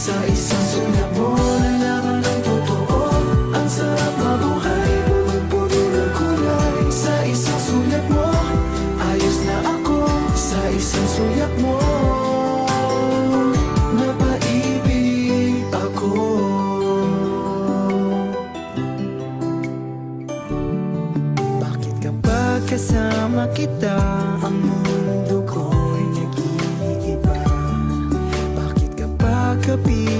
Sa isang sulat mo Nalaman ang totoo Ang sarap mabuhay Punong-puno ng kulay Sa isang sulat mo Ayos na ako Sa isang sulat mo Napaibig ako Bakit kapag kasama kita? Ang mula kepikiran